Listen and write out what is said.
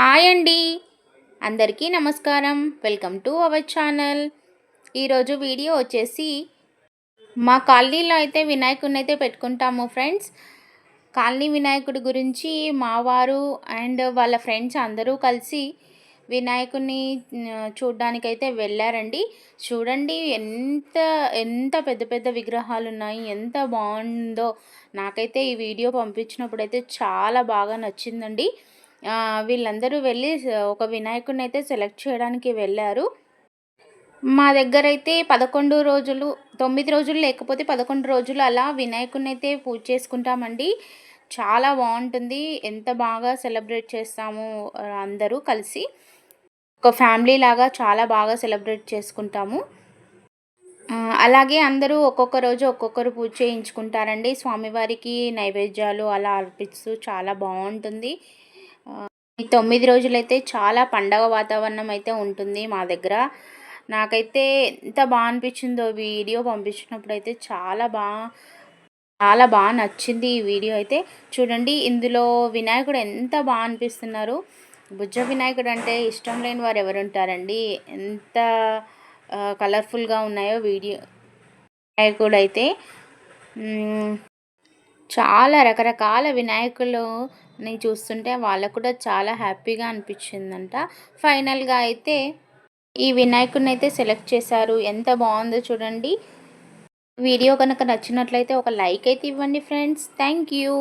Hi అండి. అందరికీ నమస్కారం. Welcome to our channel. ఈరోజు వీడియో వచ్చేసి మా కాలనీలో అయితే వినాయకుడిని అయితే పెట్టుకుంటాము ఫ్రెండ్స్. కాలనీ వినాయకుడి గురించి మా వారు అండ్ వాళ్ళ ఫ్రెండ్స్ అందరూ కలిసి వినాయకుడిని చూడ్డానికైతే వెళ్ళారండి. చూడండి ఎంత ఎంత పెద్ద పెద్ద విగ్రహాలు ఉన్నాయి ఎంత బాగుందో. నాకైతే ఈ వీడియో పంపించినప్పుడు అయితే చాలా బాగా నచ్చిందండి. వీళ్ళందరూ వెళ్ళి ఒక వినాయకుడిని అయితే సెలెక్ట్ చేయడానికి వెళ్ళారు. మా దగ్గర అయితే పదకొండు రోజులు తొమ్మిది రోజులు లేకపోతే పదకొండు రోజులు అలా వినాయకుడిని అయితే పూజ చేసుకుంటామండి. చాలా బాగుంటుంది. ఎంత బాగా సెలబ్రేట్ చేస్తాము అందరూ కలిసి. ఒక ఫ్యామిలీ లాగా చాలా బాగా సెలబ్రేట్ చేసుకుంటాము. అలాగే అందరూ ఒక్కొక్క రోజు ఒక్కొక్కరు పూజ చేయించుకుంటారండి. స్వామివారికి నైవేద్యాలు అలా అర్పిస్తూ చాలా బాగుంటుంది. ఈ తొమ్మిది రోజులైతే చాలా పండగ వాతావరణం అయితే ఉంటుంది మా దగ్గర. నాకైతే ఎంత బాగా అనిపించిందో వీడియో పంపించినప్పుడు అయితే చాలా బాగా చాలా బాగా నచ్చింది ఈ వీడియో అయితే. చూడండి ఇందులో వినాయకుడు ఎంత బాగా అనిపిస్తున్నారు. భుజ వినాయకుడు అంటే ఇష్టం లేని వారు ఎవరు ఉంటారండి ఎంత కలర్ఫుల్గా ఉన్నాయో వీడియో వినాయకుడు అయితే. చాలా రకరకాల వినాయకులని చూస్తుంటే వాళ్ళకు కూడా చాలా హ్యాపీగా అనిపించిందంట. ఫైనల్గా అయితే ఈ వినాయకుడిని అయితే సెలెక్ట్ చేశారు. ఎంత బాగుందో చూడండి. వీడియో కనుక నచ్చినట్లయితే ఒక లైక్ అయితే ఇవ్వండి ఫ్రెండ్స్. Thank you